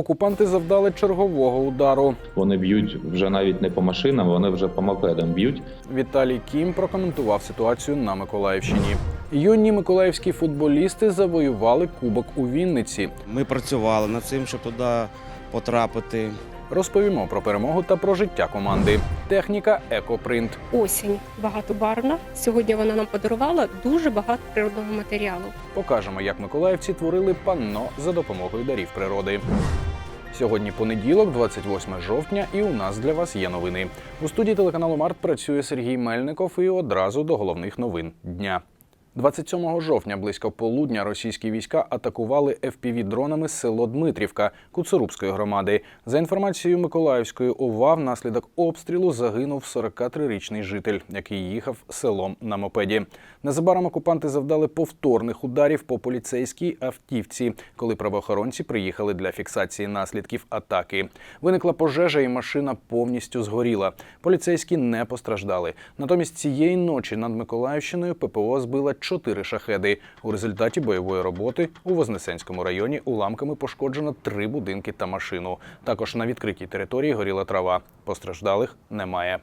Окупанти завдали чергового удару. Вони б'ють вже навіть не по машинам, вони вже по мопедам б'ють. Віталій Кім прокоментував ситуацію на Миколаївщині. Юні миколаївські футболісти завоювали кубок у Вінниці. Ми працювали над цим, щоб туди потрапити. Розповімо про перемогу та про життя команди. Техніка Екопринт. осінь багатобарвна. Сьогодні вона нам подарувала дуже багато природного матеріалу. Покажемо, як миколаївці творили панно за допомогою дарів природи. Сьогодні понеділок, 28 жовтня, і у нас для вас є новини. У студії телеканалу Март працює Сергій Мельников і одразу до головних новин дня. 27 жовтня близько полудня російські війська атакували FPV-дронами село Дмитрівка Куцерубської громади. За інформацією Миколаївської ОВА, внаслідок обстрілу загинув 43-річний житель, який їхав селом на мопеді. Незабаром окупанти завдали повторних ударів по поліцейській автівці, коли правоохоронці приїхали для фіксації наслідків атаки. Виникла пожежа, і машина повністю згоріла. Поліцейські не постраждали. Натомість цієї ночі над Миколаївщиною ППО збила чотири шахеди. У результаті бойової роботи у Вознесенському районі уламками пошкоджено три будинки та машину. Також на відкритій території горіла трава. Постраждалих немає.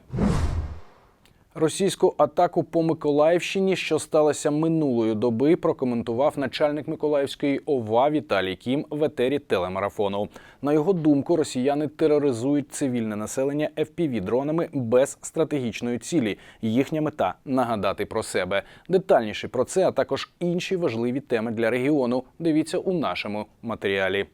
Російську атаку по Миколаївщині, що сталася минулої доби, прокоментував начальник Миколаївської ОВА Віталій Кім в етері телемарафону. На його думку, росіяни тероризують цивільне населення FPV-дронами без стратегічної цілі. Їхня мета нагадати про себе. Детальніше про це, а також інші важливі теми для регіону. Дивіться у нашому матеріалі.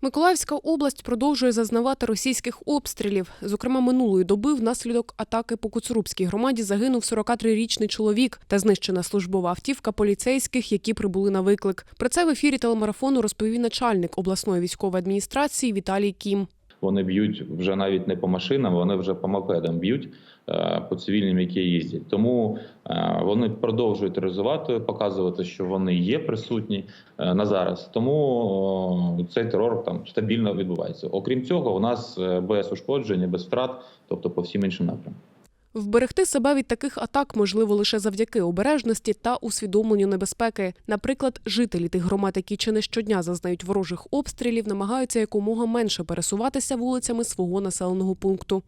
Миколаївська область продовжує зазнавати російських обстрілів. Зокрема, минулої доби внаслідок атаки по Куцурубській громаді загинув 43-річний чоловік та знищена службова автівка поліцейських, які прибули на виклик. Про це в ефірі телемарафону розповів начальник обласної військової адміністрації Віталій Кім. Вони б'ють вже навіть не по машинам, вони вже по мопедам б'ють е, по цивільним, які їздять. Тому е, вони продовжують реалізувати, показувати, що вони є присутні е, на зараз. Тому цей терор там стабільно відбувається. Окрім цього, у нас без ушкоджень, без втрат, тобто по всім іншим напрямкам. Вберегти себе від таких атак можливо лише завдяки обережності та усвідомленню небезпеки. Наприклад, жителі тих громад, які чи не щодня зазнають ворожих обстрілів, намагаються якомога менше пересуватися вулицями свого населеного пункту.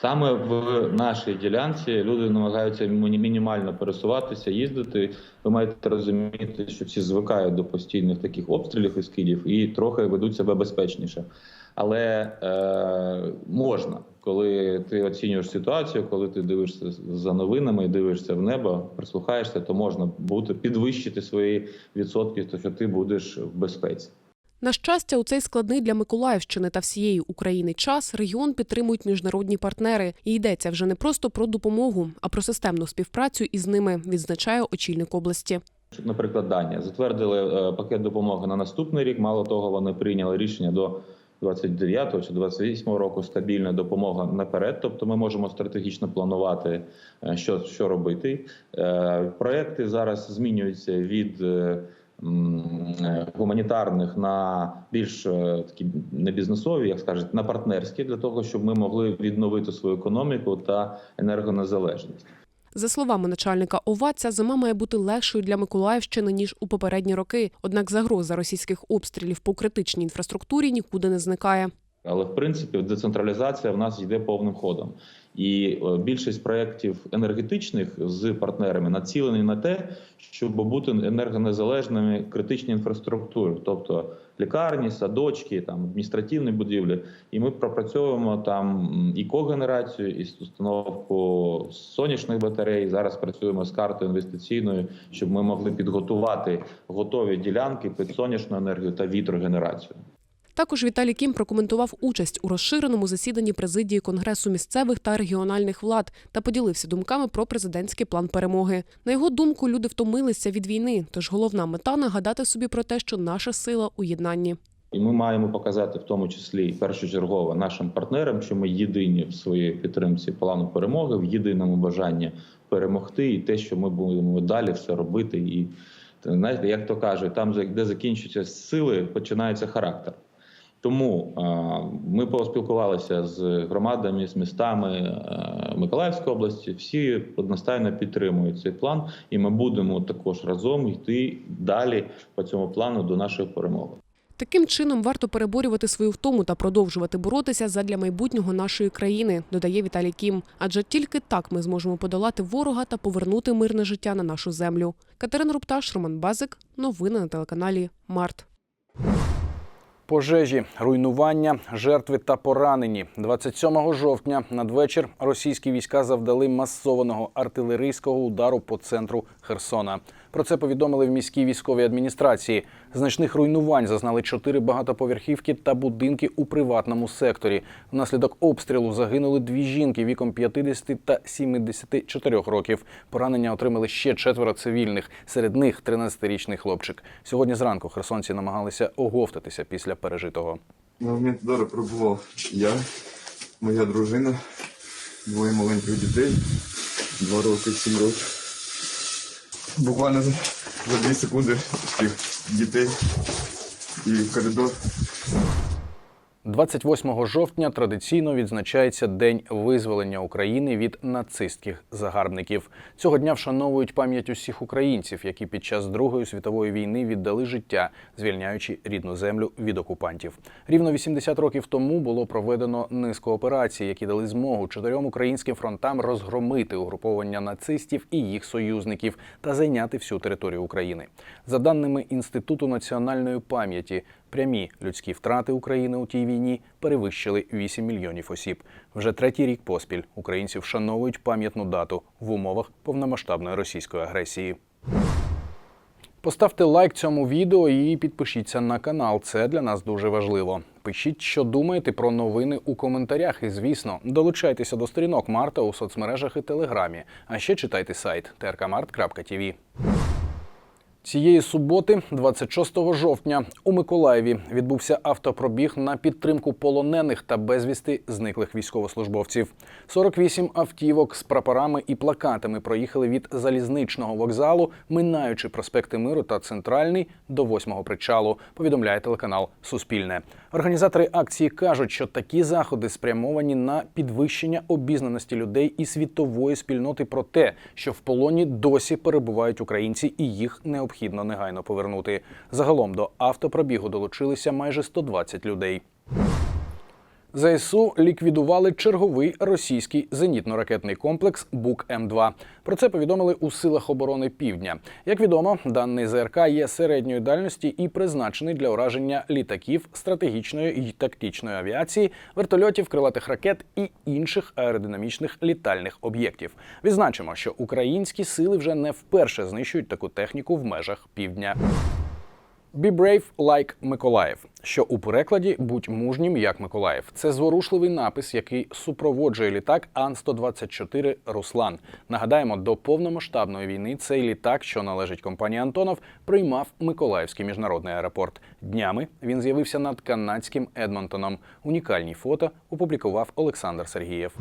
Саме в нашій ділянці люди намагаються мінімально пересуватися, їздити. Ви маєте розуміти, що всі звикають до постійних таких обстрілів і скидів і трохи ведуть себе безпечніше. Але е, можна, коли ти оцінюєш ситуацію, коли ти дивишся за новинами, дивишся в небо, прислухаєшся, то можна бути підвищити свої відсотки, то що ти будеш в безпеці. На щастя, у цей складний для Миколаївщини та всієї України час регіон підтримують міжнародні партнери. І йдеться вже не просто про допомогу, а про системну співпрацю із ними, відзначає очільник області. Наприклад, Данія затвердили е, пакет допомоги на наступний рік. Мало того, вони прийняли рішення до 29 чи 28 року стабільна допомога наперед. Тобто, ми можемо стратегічно планувати, е, що, що робити. Е, Проекти зараз змінюються від е, гуманітарних на більш такі не бізнесові, як скажуть, на партнерські, для того, щоб ми могли відновити свою економіку та енергонезалежність. За словами начальника ОВА, ця зима має бути легшою для Миколаївщини ніж у попередні роки. Однак загроза російських обстрілів по критичній інфраструктурі нікуди не зникає. Але в принципі децентралізація в нас йде повним ходом, і е, більшість проєктів енергетичних з партнерами націлені на те, щоб бути енергонезалежними критичні інфраструктури, тобто лікарні, садочки, там адміністративні будівлі. І ми пропрацьовуємо там і когенерацію, і установку сонячних батарей. Зараз працюємо з картою інвестиційною, щоб ми могли підготувати готові ділянки під сонячну енергію та вітрогенерацію. Також Віталій Кім прокоментував участь у розширеному засіданні президії Конгресу місцевих та регіональних влад та поділився думками про президентський план перемоги. На його думку, люди втомилися від війни, тож головна мета нагадати собі про те, що наша сила у єднанні. І ми маємо показати в тому числі першочергово нашим партнерам, що ми єдині в своїй підтримці плану перемоги, в єдиному бажанні перемогти, і те, що ми будемо далі все робити. І знаєте, як то кажуть, там де закінчуються сили, починається характер. Тому ми поспілкувалися з громадами, з містами е, Миколаївської області. Всі одностайно підтримують цей план, і ми будемо також разом йти далі по цьому плану до нашої перемоги. Таким чином варто переборювати свою втому та продовжувати боротися задля майбутнього нашої країни, додає Віталій Кім. Адже тільки так ми зможемо подолати ворога та повернути мирне життя на нашу землю. Катерина Рупташ, Роман Базик. Новини на телеканалі Март. Пожежі, руйнування, жертви та поранені. 27 жовтня надвечір російські війська завдали масованого артилерійського удару по центру Херсона. Про це повідомили в міській військовій адміністрації. Значних руйнувань зазнали чотири багатоповерхівки та будинки у приватному секторі. Внаслідок обстрілу загинули дві жінки віком 50 та 74 років. Поранення отримали ще четверо цивільних. Серед них 13-річний хлопчик. Сьогодні зранку херсонці намагалися оговтатися після пережитого. На момент пробував я, моя дружина, двоє маленьких дітей, два роки, сім років. Буквально за, дві секунди всіх дітей і коридор. 28 жовтня традиційно відзначається День визволення України від нацистських загарбників. Цього дня вшановують пам'ять усіх українців, які під час Другої світової війни віддали життя, звільняючи рідну землю від окупантів. Рівно 80 років тому було проведено низку операцій, які дали змогу чотирьом українським фронтам розгромити угруповання нацистів і їх союзників та зайняти всю територію України. За даними Інституту національної пам'яті, прямі людські втрати України у тій війні перевищили 8 мільйонів осіб. Вже третій рік поспіль українці вшановують пам'ятну дату в умовах повномасштабної російської агресії. Поставте лайк цьому відео і підпишіться на канал. Це для нас дуже важливо. Пишіть, що думаєте про новини у коментарях. І звісно, долучайтеся до сторінок Марта у соцмережах і телеграмі. А ще читайте сайт trkmart.tv. Цієї суботи, 26 жовтня, у Миколаєві відбувся автопробіг на підтримку полонених та безвісти зниклих військовослужбовців. 48 автівок з прапорами і плакатами проїхали від залізничного вокзалу, минаючи проспекти Миру та центральний до восьмого причалу. Повідомляє телеканал Суспільне. Організатори акції кажуть, що такі заходи спрямовані на підвищення обізнаності людей і світової спільноти про те, що в полоні досі перебувають українці, і їх необхідно негайно повернути. Загалом до автопробігу долучилися майже 120 людей. ЗСУ ліквідували черговий російський зенітно-ракетний комплекс Бук М2. Про це повідомили у силах оборони Півдня. Як відомо, даний ЗРК є середньої дальності і призначений для ураження літаків, стратегічної і тактичної авіації, вертольотів, крилатих ракет і інших аеродинамічних літальних об'єктів. Відзначимо, що українські сили вже не вперше знищують таку техніку в межах півдня. Be brave like Миколаїв, що у перекладі будь мужнім як Миколаїв. Це зворушливий напис, який супроводжує літак Ан-124 Руслан. Нагадаємо, до повномасштабної війни цей літак, що належить компанії Антонов, приймав Миколаївський міжнародний аеропорт. Днями він з'явився над канадським Едмонтоном. Унікальні фото опублікував Олександр Сергієв.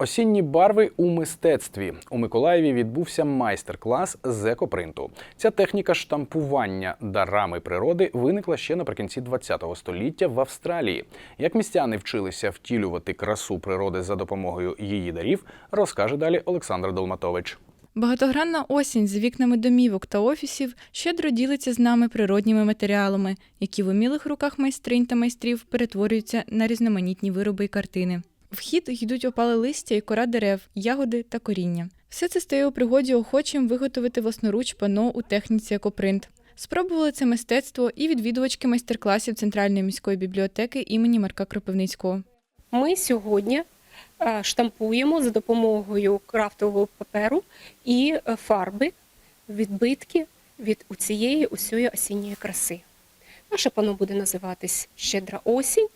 Осінні барви у мистецтві у Миколаєві відбувся майстер-клас з екопринту. Ця техніка штампування дарами природи виникла ще наприкінці ХХ століття в Австралії. Як містяни вчилися втілювати красу природи за допомогою її дарів, розкаже далі Олександр Долматович. Багатогранна осінь з вікнами домівок та офісів щедро ділиться з нами природніми матеріалами, які в умілих руках майстринь та майстрів перетворюються на різноманітні вироби й картини. В хід йдуть опали листя і кора дерев, ягоди та коріння. Все це стає у пригоді охочим виготовити власноруч пано у техніці екопринт. Спробували це мистецтво і відвідувачки майстер-класів Центральної міської бібліотеки імені Марка Кропивницького. Ми сьогодні е, штампуємо за допомогою крафтового паперу і е, фарби відбитки від цієї усієї осінньої краси. Наше пано буде називатись Щедра осінь,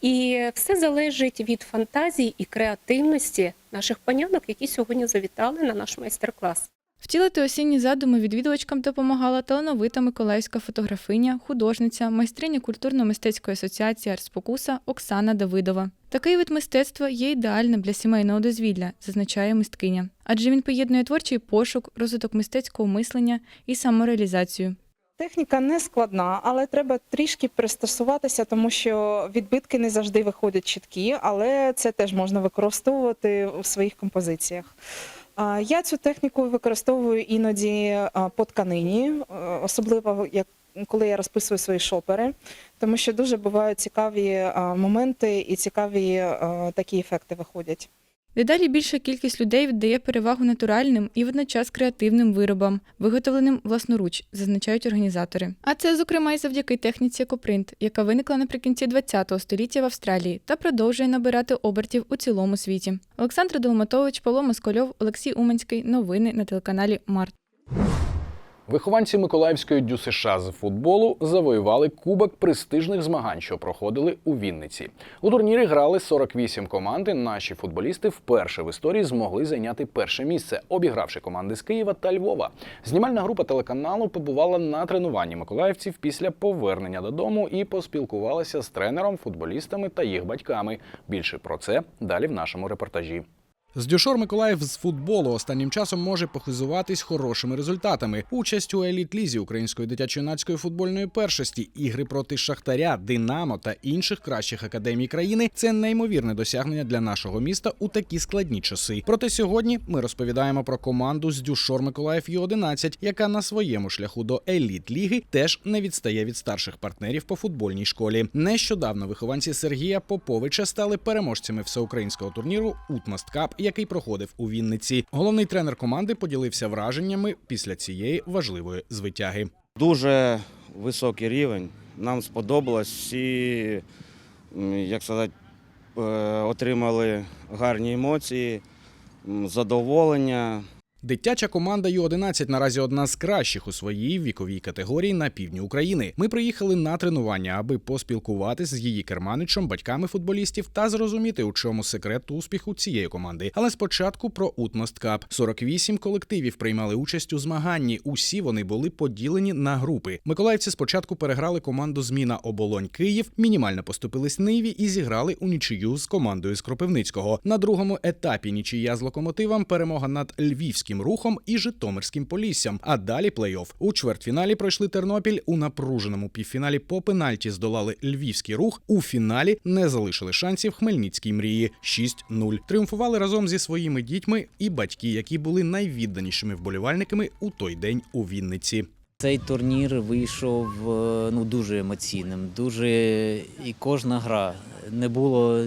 і все залежить від фантазії і креативності наших панянок, які сьогодні завітали на наш майстер-клас. Втілити осінні задуми відвідувачкам допомагала талановита миколаївська фотографиня, художниця, майстриня культурно-мистецької асоціації «Артспокуса» Оксана Давидова. Такий вид мистецтва є ідеальним для сімейного дозвілля, зазначає мисткиня, адже він поєднує творчий пошук, розвиток мистецького мислення і самореалізацію. Техніка не складна, але треба трішки пристосуватися, тому що відбитки не завжди виходять чіткі, але це теж можна використовувати у своїх композиціях. Я цю техніку використовую іноді по тканині, е, особливо як коли я розписую свої шопери, тому що дуже бувають цікаві моменти і цікаві такі ефекти виходять. Дедалі більша кількість людей віддає перевагу натуральним і водночас креативним виробам, виготовленим власноруч, зазначають організатори. А це, зокрема, і завдяки техніці екопринт, яка виникла наприкінці ХХ століття в Австралії та продовжує набирати обертів у цілому світі. Олександр Долматович, Павло Москольов, Олексій Уманський. Новини на телеканалі Март. Вихованці Миколаївської ДЮСШ з футболу завоювали кубок престижних змагань, що проходили у Вінниці. У турнірі грали 48 команд. і Наші футболісти вперше в історії змогли зайняти перше місце, обігравши команди з Києва та Львова. Знімальна група телеканалу побувала на тренуванні миколаївців після повернення додому і поспілкувалася з тренером, футболістами та їх батьками. Більше про це далі в нашому репортажі. З Дюшор Миколаїв з футболу останнім часом може похизуватись хорошими результатами. Участь у еліт-лізі української дитячо-юнацької футбольної першості, ігри проти Шахтаря, Динамо та інших кращих академій країни це неймовірне досягнення для нашого міста у такі складні часи. Проте сьогодні ми розповідаємо про команду з Дюшор Миколаїв Ю-11, яка на своєму шляху до еліт-ліги теж не відстає від старших партнерів по футбольній школі. Нещодавно вихованці Сергія Поповича стали переможцями всеукраїнського турніру Утмаст Кап, який проходив у Вінниці. Головний тренер команди поділився враженнями після цієї важливої звитяги. Дуже високий рівень. Нам сподобалось. Всі, як сказати, е, отримали гарні емоції, задоволення. Дитяча команда Ю-11 наразі одна з кращих у своїй віковій категорії на півдні України. Ми приїхали на тренування, аби поспілкуватись з її керманичем, батьками футболістів та зрозуміти, у чому секрет успіху цієї команди. Але спочатку про Утмост Кап. 48 колективів приймали участь у змаганні. Усі вони були поділені на групи. Миколаївці спочатку переграли команду Зміна Оболонь Київ, мінімально поступились Ниві і зіграли у нічию з командою з Кропивницького. На другому етапі нічия з локомотивом, перемога над львівським рухом і Житомирським поліссям. А далі плей-офф. У чвертьфіналі пройшли Тернопіль. У напруженому півфіналі по пенальті здолали львівський рух. У фіналі не залишили шансів Хмельницькій мрії 6-0. Тріумфували разом зі своїми дітьми і батьки, які були найвідданішими вболівальниками у той день у Вінниці. Цей турнір вийшов е, ну, дуже емоційним. Дуже і кожна гра. Не було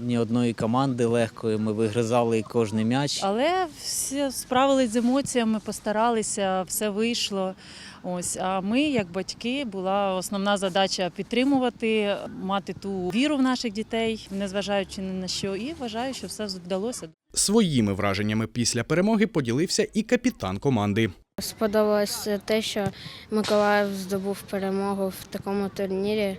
ні одної команди легкої. Ми вигризали кожний м'яч. Але всі справились з емоціями, постаралися, все вийшло. Ось, а ми, як батьки, була основна задача підтримувати, мати ту віру в наших дітей, незважаючи ні на що, і вважаю, що все вдалося. Своїми враженнями після перемоги поділився і капітан команди. Сподобалося те, що Миколаїв здобув перемогу в такому турнірі.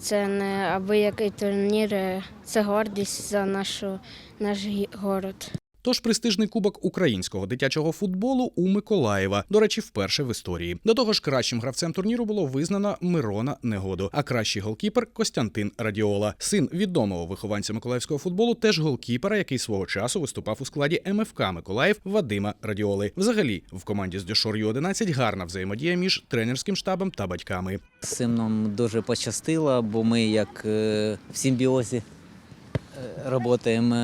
Це не аби який турнір, е, це гордість за нашу, наш город. Тож престижний кубок українського дитячого футболу у Миколаєва. До речі, вперше в історії. До того ж, кращим гравцем турніру було визнано Мирона Негоду, а кращий голкіпер Костянтин Радіола, син відомого вихованця миколаївського футболу, теж голкіпера, який свого часу виступав у складі МФК Миколаїв Вадима Радіоли. Взагалі, в команді з Дюшор Ю-11 гарна взаємодія між тренерським штабом та батьками. Нам дуже пощастило, бо ми як е, в симбіозі працюємо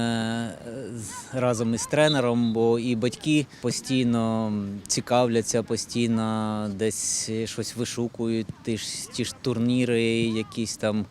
разом із тренером, бо і батьки постійно цікавляться, постійно десь щось вишукують, ті ж, ті ж турніри, якісь там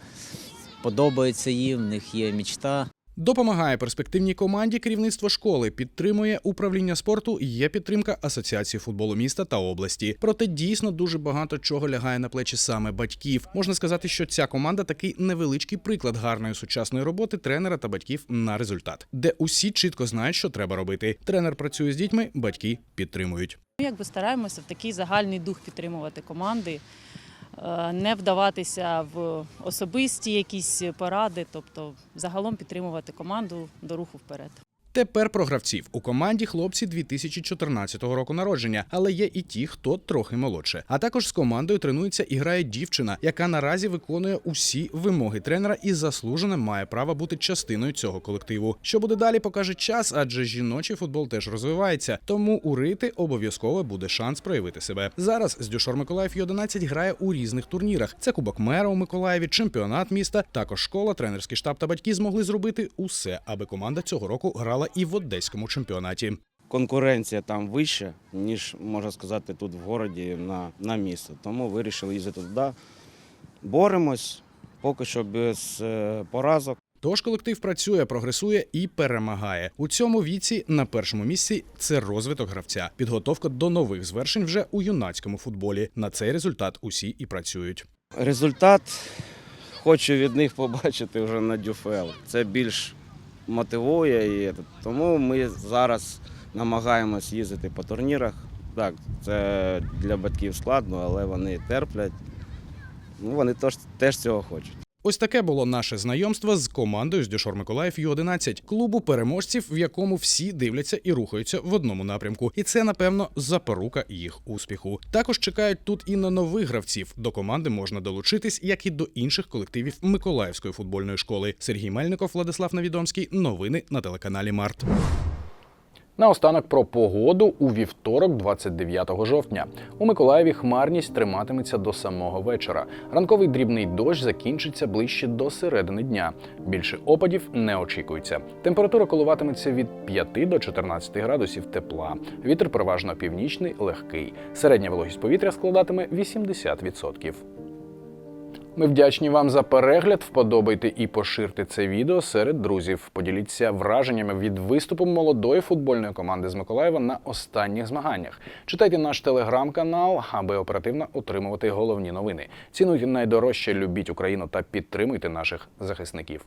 подобаються їм, в них є мічта. Допомагає перспективній команді керівництво школи, підтримує управління спорту. Є підтримка Асоціації футболу міста та області. Проте дійсно дуже багато чого лягає на плечі саме батьків. Можна сказати, що ця команда такий невеличкий приклад гарної сучасної роботи тренера та батьків на результат, де усі чітко знають, що треба робити. Тренер працює з дітьми, батьки підтримують. Ми якби стараємося в такий загальний дух підтримувати команди, не вдаватися в особисті якісь поради, тобто загалом підтримувати команду до руху вперед. Тепер про гравців у команді хлопці 2014 року народження, але є і ті, хто трохи молодше. А також з командою тренується і грає дівчина, яка наразі виконує усі вимоги тренера і заслужено має право бути частиною цього колективу. Що буде далі, покаже час, адже жіночий футбол теж розвивається. Тому у Рити обов'язково буде шанс проявити себе. Зараз з Дюшор Миколаїв Ю-11 грає у різних турнірах. Це Кубок Мера у Миколаєві, чемпіонат міста. Також школа, тренерський штаб та батьки змогли зробити усе, аби команда цього року грала і в одеському чемпіонаті. конкуренція там вища, ніж можна сказати тут в городі на, на місто. Тому вирішили їздити туди. Боремось поки що без е, поразок. Тож колектив працює, прогресує і перемагає. У цьому віці на першому місці це розвиток гравця, підготовка до нових звершень вже у юнацькому футболі. На цей результат усі і працюють. Результат хочу від них побачити вже на Дюфел. Це більш мотивує. І тому ми зараз намагаємось їздити по турнірах. Так, це для батьків складно, але вони терплять. Ну, вони теж, теж цього хочуть. Ось таке було наше знайомство з командою з Дюшор Миколаїв Ю-11, клубу переможців, в якому всі дивляться і рухаються в одному напрямку. І це, напевно, запорука їх успіху. Також чекають тут і на нових гравців. До команди можна долучитись, як і до інших колективів Миколаївської футбольної школи. Сергій Мельников, Владислав Навідомський. Новини на телеканалі Март. Наостанок про погоду у вівторок, 29 жовтня. У Миколаєві хмарність триматиметься до самого вечора. Ранковий дрібний дощ закінчиться ближче до середини дня. Більше опадів не очікується. Температура коливатиметься від 5 до 14 градусів тепла. Вітер переважно північний, легкий. Середня вологість повітря складатиме 80%. Ми вдячні вам за перегляд. Вподобайте і поширте це відео серед друзів. Поділіться враженнями від виступу молодої футбольної команди з Миколаєва на останніх змаганнях. Читайте наш телеграм-канал, аби оперативно отримувати головні новини. Цінуйте найдорожче, любіть Україну та підтримуйте наших захисників.